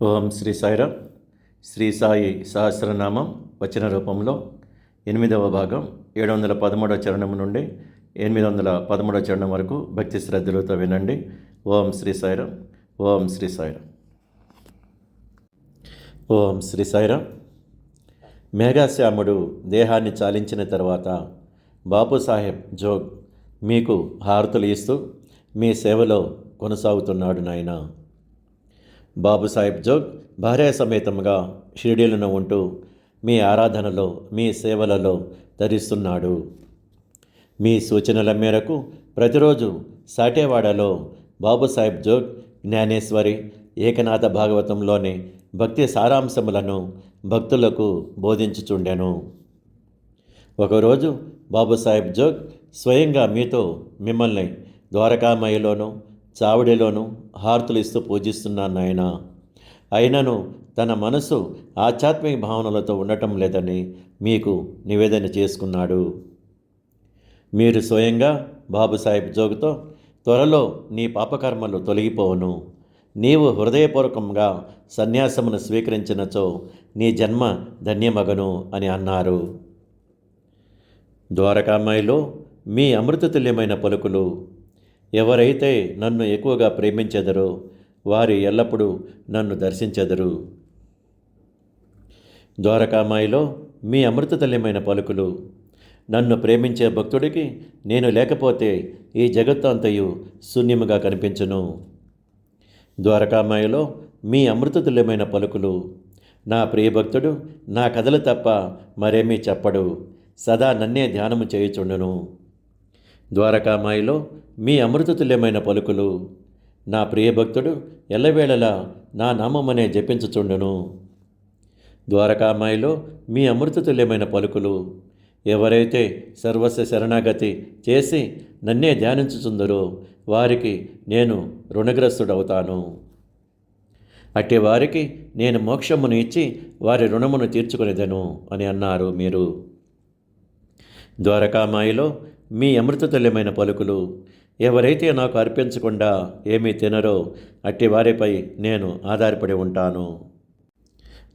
ఓం శ్రీ సాయిరామ్ శ్రీ సాయి సహస్రనామం వచన రూపంలో ఎనిమిదవ భాగం ఏడు వందల పదమూడవ చరణం నుండి ఎనిమిది వందల పదమూడవ చరణం వరకు భక్తి శ్రద్ధలతో వినండి. ఓం శ్రీ సాయిరామ్ ఓం శ్రీ సాయిరామ్ ఓం శ్రీ సాయిరామ్ మేఘాశ్యాముడు దేహాన్ని చాలించిన తర్వాత బాపుసాహెబ్ జోగ్ మీకు హారతులు ఇస్తూ మీ సేవలో కొనసాగుతున్నాడు నాయనా. బాబుసాహెబ్ జోగ్ భార్య సమేతంగా షిరిడీలను ఉంటూ మీ ఆరాధనలో మీ సేవలలో ధరిస్తున్నాడు. మీ సూచనల మేరకు ప్రతిరోజు సాటేవాడలో బాబుసాహెబ్ జోగ్ జ్ఞానేశ్వరి ఏకనాథ భాగవతంలోని భక్తి సారాంశములను భక్తులకు బోధించుచుండెను. ఒకరోజు బాబుసాహెబ్ జోగ్ స్వయంగా మీతో మిమ్మల్ని ద్వారకామయ్యలోనూ చావడిలోనూ హారతులు ఇస్తూ పూజిస్తున్నాను నాయన. అయినను తన మనసు ఆధ్యాత్మిక భావనలతో ఉండటం లేదని మీకు నివేదన చేసుకున్నాడు. మీరు స్వయంగా బాబుసాహెబ్ జోగుతో త్వరలో నీ పాపకర్మలు తొలగిపోవును. నీవు హృదయపూర్వకంగా సన్యాసమును స్వీకరించినచో నీ జన్మ ధన్యమగను అని అన్నారు. ద్వారకామాయిలో మీ అమృతతుల్యమైన పలుకులు ఎవరైతే నన్ను ఎక్కువగా ప్రేమించెదరో వారి ఎల్లప్పుడూ నన్ను దర్శించెదరు. ద్వారకామాయిలో మీ అమృతతుల్యమైన పలుకులు. నన్ను ప్రేమించే భక్తుడికి నేను లేకపోతే ఈ జగత్తు అంతయు శూన్యముగా కనిపించును. ద్వారకామాయలో మీ అమృతతుల్యమైన పలుకులు. నా ప్రియభక్తుడు నా కథలు తప్ప మరేమీ చెప్పడు. సదా నన్నే ధ్యానము చేయుచుండును. ద్వారకామాయిలో మీ అమృతతుల్యమైన పలుకులు. నా ప్రియభక్తుడు ఎల్లవేళలా నా నామమనే జపించుచుండును. ద్వారకామాయిలో మీ అమృతతుల్యమైన పలుకులు. ఎవరైతే సర్వస్వ శరణాగతి చేసి నన్నే ధ్యానించుచుందరో వారికి నేను రుణగ్రస్తుడవుతాను. అట్టి వారికి నేను మోక్షమును ఇచ్చి వారి రుణమును తీర్చుకునేదను అని అన్నారు మీరు. ద్వారకామాయిలో మీ అమృతతుల్యమైన పలుకులు ఎవరైతే నాకు అర్పించకుండా ఏమీ తినరో అట్టి వారిపై నేను ఆధారపడి ఉంటాను.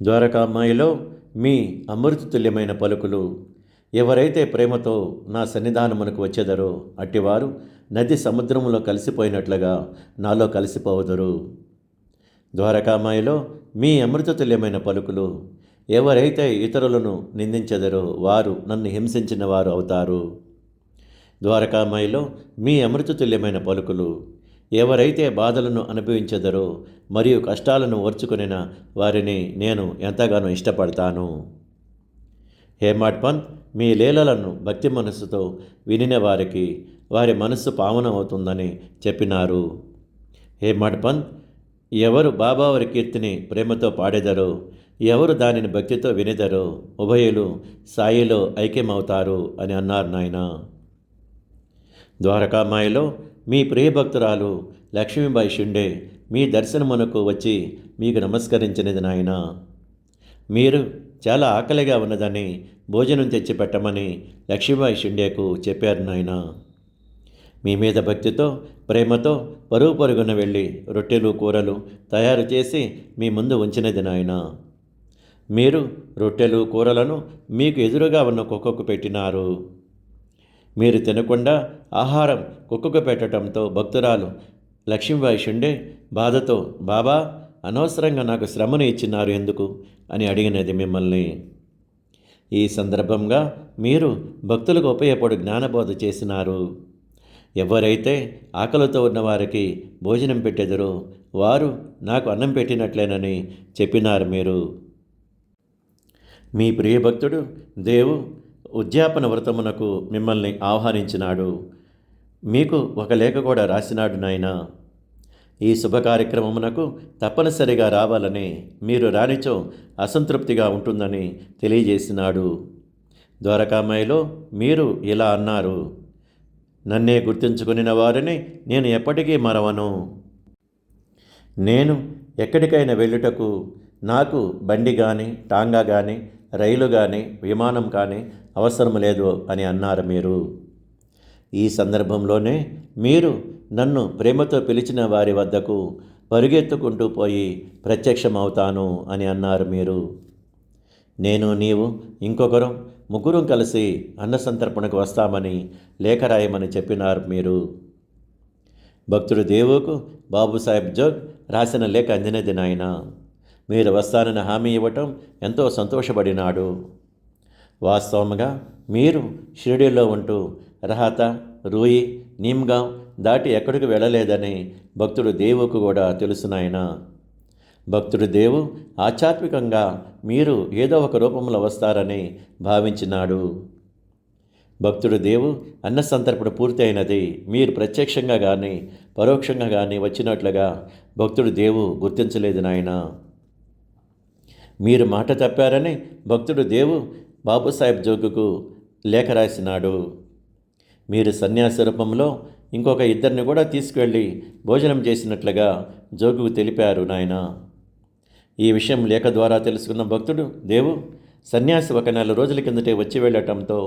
ద్వారకామాయిలో మీ అమృతతుల్యమైన పలుకులు ఎవరైతే ప్రేమతో నా సన్నిధానమునకు వచ్చేదరో అట్టివారు నది సముద్రంలో కలిసిపోయినట్లుగా నాలో కలిసిపోవదురు. ద్వారకామాయిలో మీ అమృతతుల్యమైన పలుకులు ఎవరైతే ఇతరులను నిందించెదరో వారు నన్ను హింసించిన వారు అవుతారు. ద్వారకామాయిలో మీ అమృతతుల్యమైన పలుకులు. ఎవరైతే బాధలను అనుభవించదరో మరియు కష్టాలను ఓర్చుకునిన వారిని నేను ఎంతగానో ఇష్టపడతాను. హేమాడ్ పంత్ మీ లీలలను భక్తి మనస్సుతో వినిన వారికి వారి మనస్సు పావనమవుతుందని చెప్పినారు. హేమాడ్ పంత్ ఎవరు బాబావారి కీర్తిని ప్రేమతో పాడేదరో ఎవరు దానిని భక్తితో వినేదరో ఉభయులు సాయిలో ఐక్యమవుతారు అని అన్నారు నాయన. ద్వారకామాయిలో మీ ప్రియభక్తురాలు లక్ష్మీబాయి షిండే మీ దర్శనమునకు వచ్చి మీకు నమస్కరించినది నాయన. మీరు చాలా ఆకలిగా ఉన్నదని భోజనం తెచ్చి పెట్టమని లక్ష్మీబాయి షిండేకు చెప్పారు నాయన. మీ మీద భక్తితో ప్రేమతో పరుగు పరుగున వెళ్ళి రొట్టెలు కూరలు తయారు చేసి మీ ముందు ఉంచినది నాయన. మీరు రొట్టెలు కూరలను మీకు ఎదురుగా ఉన్న కుక్కకు పెట్టినారు. మీరు తినకుండా ఆహారం కుక్కకు పెట్టడంతో భక్తురాలు లక్ష్మీబాయి షుండే బాధతో బాబా అనవసరంగా నాకు శ్రమను ఇచ్చినారు ఎందుకు? అని అడిగినది మిమ్మల్ని. ఈ సందర్భంగా మీరు భక్తులకు ఉపయోగపడు జ్ఞానబోధ చేసినారు. ఎవరైతే ఆకలితో ఉన్నవారికి భోజనం పెట్టెదరో వారు నాకు అన్నం పెట్టినట్లేనని చెప్పినారు మీరు. మీ ప్రియభక్తుడు దేవు ఉద్యాపన వ్రతమునకు మిమ్మల్ని ఆహ్వానించినాడు. మీకు ఒక లేఖ కూడా రాసినాడు నాయన. ఈ శుభ కార్యక్రమమునకు తప్పనిసరిగా రావాలని మీరు రానిచో అసంతృప్తిగా ఉంటుందని తెలియజేసినాడు. ద్వారకామాయిలో మీరు ఇలా అన్నారు. నన్నే గుర్తించుకునిన వారిని నేను ఎప్పటికీ మరవను. నేను ఎక్కడికైనా వెళ్ళుటకు నాకు బండి కానీ టాంగా కానీ రైలు కానీ విమానం కానీ అవసరం లేదు అని అన్నారు మీరు. ఈ సందర్భంలోనే మీరు నన్ను ప్రేమతో పిలిచిన వారి వద్దకు పరుగెత్తుకుంటూ పోయి ప్రత్యక్షమవుతాను అని అన్నారు మీరు. నేను నీవు ఇంకొకరు ముగ్గురం కలిసి అన్న సంతర్పణకు వస్తామని లేఖ రాయమని చెప్పినారు మీరు. భక్తుడు దేవుకు బాబుసాహెబ్ జోగ్ రాసిన లేఖ అందినది నాయన. మీరు వస్తానని హామీ ఇవ్వటం ఎంతో సంతోషపడినాడు. వాస్తవంగా మీరు షిరిడీలో ఉంటూ రహత రూయి నీమ్గాం దాటి ఎక్కడికి వెళ్ళలేదని భక్తుడు దేవుకు కూడా తెలుసు నాయన. భక్తుడు దేవు ఆధ్యాత్మికంగా మీరు ఏదో ఒక రూపంలో వస్తారని భావించినాడు. భక్తుడు దేవు అన్న సంతర్పణ పూర్తయినది. మీరు ప్రత్యక్షంగా కానీ పరోక్షంగా కానీ వచ్చినట్లుగా భక్తుడు దేవు గుర్తించలేదు నాయన. మీరు మాట తప్పారని భక్తుడు దేవు బాబుసాహెబ్ జోగుకు లేఖ రాసినాడు. మీరు సన్యాస రూపంలో ఇంకొక ఇద్దరిని కూడా తీసుకెళ్ళి భోజనం చేసినట్లుగా జోగుకు తెలిపారు నాయన. ఈ విషయం లేఖ ద్వారా తెలుసుకున్న భక్తుడు దేవు సన్యాసి ఒక నెల రోజుల కిందటే వచ్చి వెళ్ళటంతో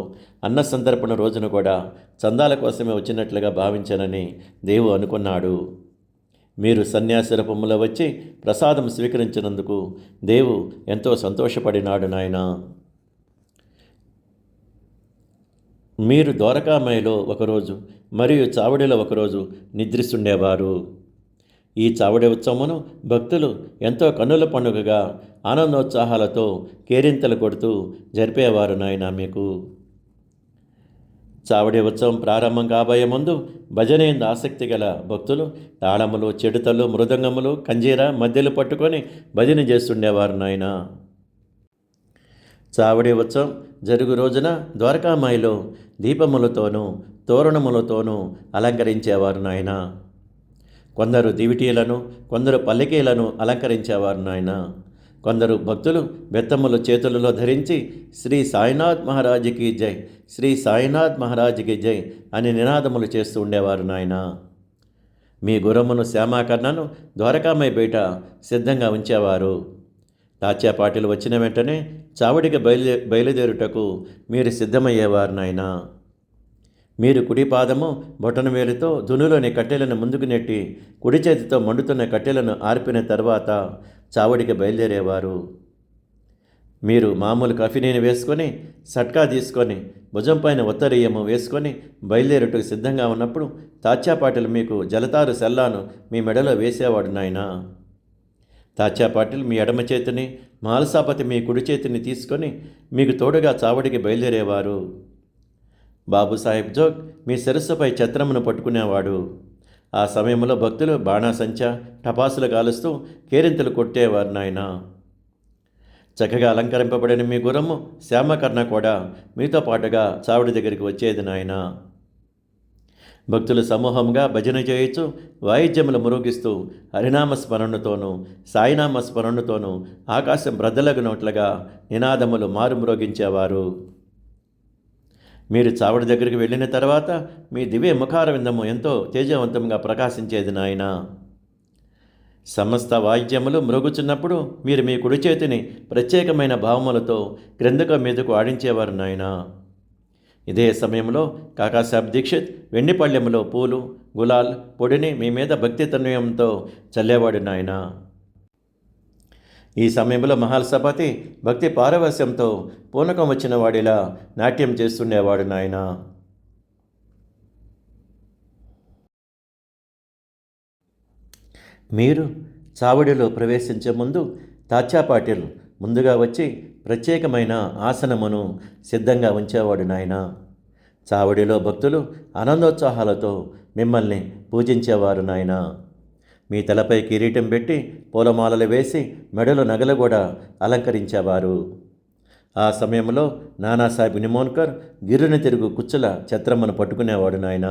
అన్న సందర్పణ రోజును కూడా చందాల కోసమే వచ్చినట్లుగా భావించానని దేవు అనుకున్నాడు. మీరు సన్యాసి వచ్చి ప్రసాదం స్వీకరించినందుకు దేవు ఎంతో సంతోషపడినాడు నాయన. మీరు ద్వారకామయలో ఒకరోజు మరియు చావడిలో ఒకరోజు నిద్రిస్తుండేవారు. ఈ చావడి ఉత్సవమును భక్తులు ఎంతో కన్నుల పండుగగా ఆనందోత్సాహాలతో కేరింతలు కొడుతూ జరిపేవారు నాయన మీకు. చావడి ఉత్సవం ప్రారంభం కాబోయే ముందు భజనేందు ఆసక్తి గల భక్తులు తాళములు చెడుతలు మృదంగములు కంజీర మధ్యలు పట్టుకొని భజన చేస్తుండేవారు నాయన. చావడి ఉత్సవం జరుగు రోజున ద్వారకామాయిలో దీపములతోనూ తోరణములతోనూ అలంకరించేవారు నాయన. కొందరు దివిటీలను కొందరు పల్లకీలను అలంకరించేవారు నాయన. కొందరు భక్తులు బెత్తమ్మలు చేతులలో ధరించి శ్రీ సాయినాథ్ మహారాజుకి జై శ్రీ సాయినాథ్ మహారాజుకి జై అని నినాదములు చేస్తూ ఉండేవారు నాయన. మీ గురమ్మను శ్యామాకర్ణను ద్వారకామై బయట సిద్ధంగా ఉంచేవారు. తాచాపాటిలు వచ్చిన వెంటనే చావడికి బయలుదే బయలుదేరుటకు మీరు సిద్ధమయ్యేవారు నాయనా. మీరు కుడి పాదము బొటన వేలుతో దునులోని కట్టెలను ముందుకు నెట్టి కుడి చేతితో మండుతున్న కట్టెలను ఆర్పిన తర్వాత చావడికి బయలుదేరేవారు. మీరు మామూలు కఫినీని వేసుకొని సట్కా తీసుకొని భుజం పైన ఉత్తరీయము వేసుకొని బయలుదేరుటకు సిద్ధంగా ఉన్నప్పుడు తాచాపాటిల్ మీకు జలతారు సెల్లాను మీ మెడలో వేసేవాడు నాయన. తాచాపాటిల్ మీ ఎడమ చేతిని మాలసాపతి మీ కుడి చేతిని తీసుకొని మీకు తోడుగా చావడికి బయలుదేరేవారు. బాబుసాహెబ్ జోగ్ మీ శిరస్సుపై ఛత్రమును పట్టుకునేవాడు. ఆ సమయంలో భక్తులు బాణాసంచ టపాసులు కాలుస్తూ కేరింతలు కొట్టేవారు నాయన. చక్కగా అలంకరింపబడిన మీ గుర్రము శ్యామకర్ణ కూడా మీతో పాటుగా చావిడి దగ్గరికి వచ్చేది నాయన. భక్తులు సమూహంగా భజన చేయొచ్చు వాయిద్యములు మురుగిస్తూ హరినామ స్మరణతోనూ సాయినామ స్మరణతోనూ ఆకాశం బ్రద్దలగునట్లుగా నినాదములు మారుమ్రోగించేవారు. మీరు చావడి దగ్గరికి వెళ్ళిన తర్వాత మీ దివ్య ముఖారవిందము ఎంతో తేజవంతంగా ప్రకాశించేది నాయన. సమస్త వాయిద్యములు మ్రోగుచున్నప్పుడు మీరు మీ కుడి చేతిని ప్రత్యేకమైన భావములతో క్రిందకు మీదకు ఆడించేవారు నాయన. ఇదే సమయంలో కాకాసాబ్ దీక్షిత్ వెండిపళ్ళెములో పూలు గులాల్ పొడిని మీ మీద భక్తి తన్వయంతో చల్లేవాడు నాయన. ఈ సమయంలో మహాసపతి భక్తి పారవస్యంతో పూనకం వచ్చిన వాడిలా నాట్యం చేస్తుండేవాడు నాయన. మీరు చావడిలో ప్రవేశించే ముందు తాచాపాటిల్ ముందుగా వచ్చి ప్రత్యేకమైన ఆసనమును సిద్ధంగా ఉంచేవాడు నాయన. చావడిలో భక్తులు ఆనందోత్సాహాలతో మిమ్మల్ని పూజించేవారు నాయన. మీ తలపై కిరీటం పెట్టి పూలమాలలు వేసి మెడలు నగలు కూడా అలంకరించేవారు. ఆ సమయంలో నానాసాహెబ్ నిమోన్కర్ గిర్రుని తిరుగు కుచ్చుల ఛత్రమ్మను పట్టుకునేవాడు నాయన.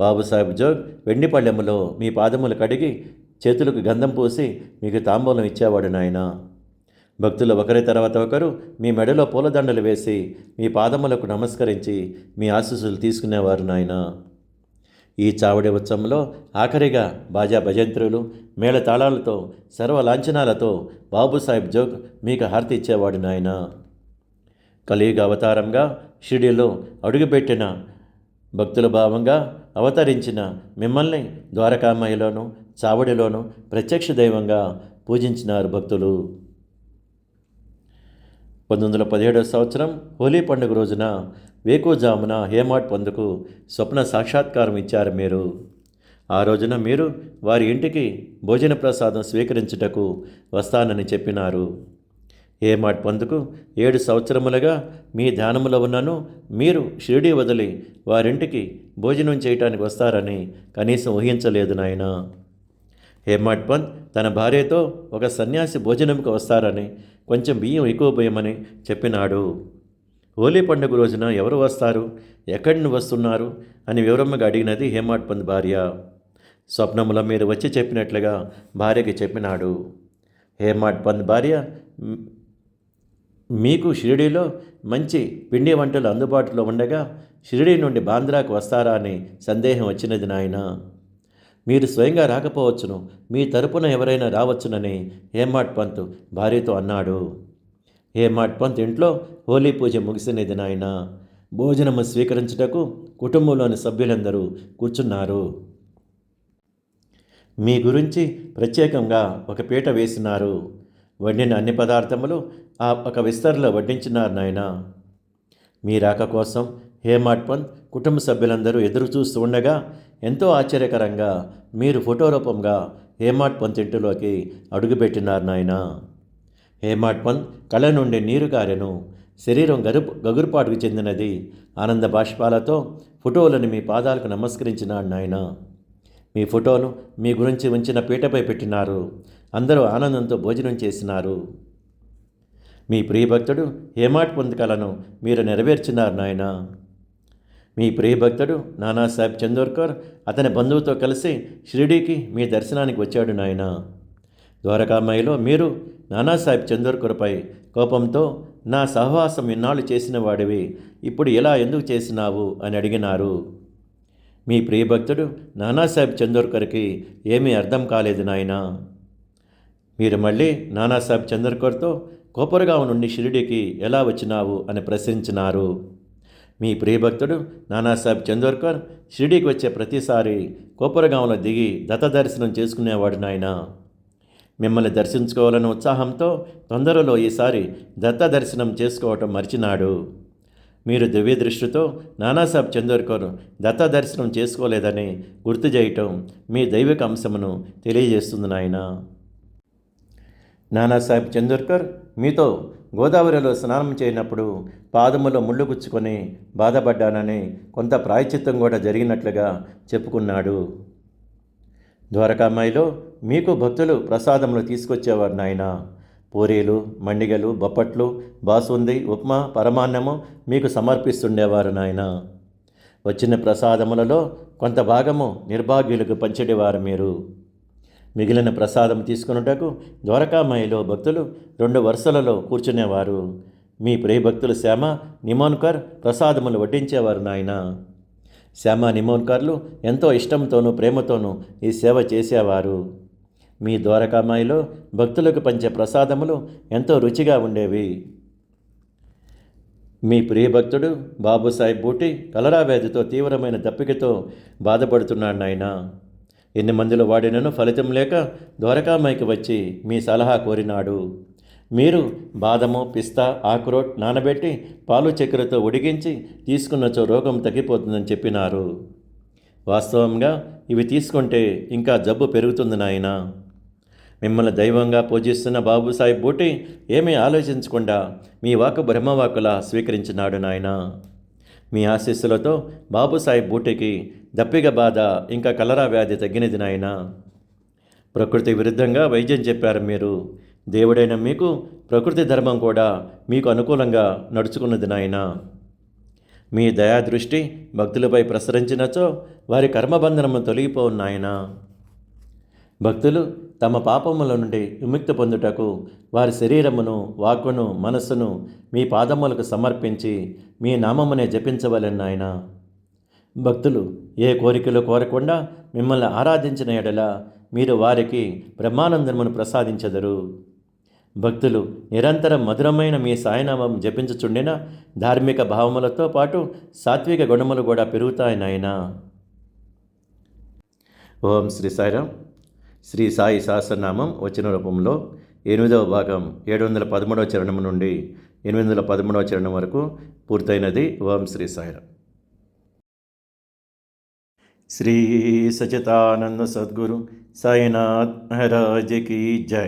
బాబుసాహెబ్ జోగ్ వెండిపళ్ళెములో మీ పాదములు కడిగి చేతులకు గంధం పూసి మీకు తాంబూలం ఇచ్చేవాడు నాయన. భక్తులు ఒకరి తర్వాత ఒకరు మీ మెడలో పూలదండలు వేసి మీ పాదములకు నమస్కరించి మీ ఆశీస్సులు తీసుకునేవారు నాయన. ఈ చావడి ఉత్సవంలో ఆఖరిగా బాజా భజంత్రులు మేళతాళాలతో సర్వలాంఛనాలతో బాబుసాహెబ్ జోగ్ మీకు హారతి ఇచ్చేవాడు నాయన. కలియుగ అవతారంగా షిడిలో అడుగుపెట్టిన భక్తుల భావంగా అవతరించిన మిమ్మల్ని ద్వారకామయ్యలోను చావడిలోనూ ప్రత్యక్ష దైవంగా పూజించినారు భక్తులు. పంతొమ్మిది వందల పదిహేడవ సంవత్సరం హోలీ పండుగ రోజున వేకుజామున హేమాట్ పందుకు స్వప్న సాక్షాత్కారం ఇచ్చారు మీరు. ఆ రోజున మీరు వారి ఇంటికి భోజన ప్రసాదం స్వీకరించుటకు వస్తానని చెప్పినారు. హేమాట్ పందుకు ఏడు సంవత్సరములుగా మీ ధ్యానములో ఉన్నను మీరు షిరిడి వదిలి వారింటికి భోజనం చేయటానికి వస్తారని కనీసం ఊహించలేదు నాయనా. హేమాడ్ పంత్ తన భార్యతో ఒక సన్యాసి భోజనంకి వస్తారని కొంచెం బియ్యం ఎక్కువ పోయమని చెప్పినాడు. హోలీ పండుగ రోజున ఎవరు వస్తారు? ఎక్కడి నుండి వస్తున్నారు? అని వివరమ్మగా అడిగినది హేమాడ్ పంత్ భార్య. స్వప్నముల మీరు వచ్చి చెప్పినట్లుగా భార్యకి చెప్పినాడు. హేమాడ్ పంత్ భార్య మీకు షిరిడీలో మంచి పిండి వంటలు అందుబాటులో ఉండగా షిరిడీ నుండి బాంద్రాకు వస్తారా అని సందేహం వచ్చినది నాయన. మీరు స్వయంగా రాకపోవచ్చును. మీ తరపున ఎవరైనా రావచ్చునని హేమాట్ పంత్ భార్యతో అన్నాడు. హేమాట్ పంత్ ఇంట్లో హోలీ పూజ ముగిసినది నాయన. భోజనము స్వీకరించుటకు కుటుంబంలోని సభ్యులందరూ కూర్చున్నారు. మీ గురించి ప్రత్యేకంగా ఒక పీట వేసినారు. వండిన అన్ని పదార్థములు ఆ ఒక విస్తరలో వడ్డించినారు నాయన. మీ రాక కోసం హేమాట్ పంత్ కుటుంబ సభ్యులందరూ ఎదురు చూస్తూ ఉండగా ఎంతో ఆశ్చర్యకరంగా మీరు ఫోటో రూపంగా హేమాట్ పంత్ ఇంటిలోకి అడుగుపెట్టినారు నాయన. హేమాట్ పంత్ కళ్ళ నుండి నీరు కారెను శరీరం గరుపు గగురుపాటుకు చెందినది ఆనంద బాష్పాలతో ఫోటోలను మీ పాదాలకు నమస్కరించినాడు నాయన. మీ ఫోటోను మీ గురించి ఉంచిన పీటపై పెట్టినారు. అందరూ ఆనందంతో భోజనం చేసినారు. మీ ప్రియభక్తుడు హేమాట్ పొందకలను మీరు నెరవేర్చినారు నాయన. మీ ప్రియభక్తుడు నానాసాహెబ్ చందోర్కర్ అతని బంధువుతో కలిసి షిరిడీకి మీ దర్శనానికి వచ్చాడు నాయన. ద్వారకామాయిలో మీరు నానాసాహెబ్ చందోర్కర్పై కోపంతో నా సహవాసం ఇన్నాళ్ళు చేసిన వాడివి ఇప్పుడు ఇలా ఎందుకు చేసినావు? అని అడిగినారు. మీ ప్రియభక్తుడు నానాసాహెబ్ చందోర్కర్కి ఏమీ అర్థం కాలేదు నాయనా. మీరు మళ్ళీ నానాసాహెబ్ చందోర్కర్తో కోపరగాం నుండి షిరిడీకి ఎలా వచ్చినావు? అని ప్రశ్నించినారు. మీ ప్రియభక్తుడు నానాసాహెబ్ చందోర్కర్ షిరిడీకి వచ్చే ప్రతిసారి కోపరగాంలో దిగి దత్త దర్శనం చేసుకునేవాడు నాయన. మిమ్మల్ని దర్శించుకోవాలన్న ఉత్సాహంతో తొందరలో ఈసారి దత్త దర్శనం చేసుకోవటం మర్చినాడు. మీరు దివ్య దృష్టితో నానాసాహెబ్ చందోర్కర్ దత్త దర్శనం చేసుకోలేదని గుర్తు చేయటం మీ దైవిక అంశమును తెలియజేస్తుంది నాయనా. నానాసాహెబ్ చందోర్కర్ మీతో గోదావరిలో స్నానం చేయనప్పుడు పాదములో ముళ్ళు గుచ్చుకొని బాధపడ్డానని కొంత ప్రాయచిత్తం కూడా జరిగినట్లుగా చెప్పుకున్నాడు. ద్వారకామాయిలో మీకు భక్తులు ప్రసాదములు తీసుకొచ్చేవారు నాయన. పూరీలు మండిగలు బొప్పట్లు బాసుంది ఉప్మా పరమాన్నము మీకు సమర్పిస్తుండేవారు నాయన. వచ్చిన ప్రసాదములలో కొంత భాగము నిర్భాగ్యులకు పంచడేవారు మీరు. మిగిలిన ప్రసాదం తీసుకున్నటకు ద్వారకామాయిలో భక్తులు రెండు వరుసలలో కూర్చునేవారు. మీ ప్రియభక్తులు శ్యామ నిమోన్కర్ ప్రసాదములు వడ్డించేవారు నాయన. శ్యామ నిమోన్కర్లు ఎంతో ఇష్టంతోనూ ప్రేమతోనూ ఈ సేవ చేసేవారు. మీ ద్వారకామాయిలో భక్తులకు పంచే ప్రసాదములు ఎంతో రుచిగా ఉండేవి. మీ ప్రియభక్తుడు బాబుసాహెబ్ బూటి కలరా వ్యాధితో తీవ్రమైన దప్పికతో బాధపడుతున్నాడు నాయన. ఎన్ని మందులు వాడినను ఫలితం లేక ద్వారకామాయికి వచ్చి మీ సలహా కోరినాడు. మీరు బాదము పిస్తా ఆక్రోట్ నానబెట్టి పాలు చక్కెరతో ఉడికించి తీసుకున్నచో రోగం తగ్గిపోతుందని చెప్పినారు. వాస్తవంగా ఇవి తీసుకుంటే ఇంకా జబ్బు పెరుగుతుంది నాయన. మిమ్మల్ని దైవంగా పూజిస్తున్న బాబుసాహెబ్ బూటి ఏమీ ఆలోచించకుండా మీ వాకు బ్రహ్మవాకులా స్వీకరించినాడు నాయనా. మీ ఆశీస్సులతో బాబుసాహెబ్ బూటికి దప్పిక బాధ ఇంకా కలరా వ్యాధి తగ్గినది నాయన. ప్రకృతి విరుద్ధంగా వైద్యం చెప్పారు మీరు. దేవుడైన మీకు ప్రకృతి ధర్మం కూడా మీకు అనుకూలంగా నడుచుకున్నది నాయన. మీ దయాదృష్టి భక్తులపై ప్రసరించినచో వారి కర్మబంధనము తొలగిపోన్నాయన భక్తులు తమ పాపముల నుండి విముక్తి పొందుటకు వారి శరీరమును వాక్కును మనస్సును మీ పాదములకు సమర్పించి మీ నామమునే జపించవలెను నాయన. భక్తులు ఏ కోరికలు కోరకుండా మిమ్మల్ని ఆరాధించిన ఎడల మీరు వారికి బ్రహ్మానందమును ప్రసాదించెదరు. భక్తులు నిరంతరం మధురమైన మీ సాయనామం జపించుచుండిన ధార్మిక భావములతో పాటు సాత్విక గుణములు కూడా పెరుగుతాయి నాయన. ఓం శ్రీ సాయిరామ్. శ్రీ సాయి సహస్రనామం వచ్చిన రూపంలో ఎనిమిదవ భాగం ఏడు వందల పదమూడవ చరణం నుండి ఎనిమిది వందల పదమూడవ చరణం వరకు పూర్తయినది ఓం శ్రీ సాయి శ్రీ సచితానంద సద్గురు సాయినాథ్ మహారాజ్ జై.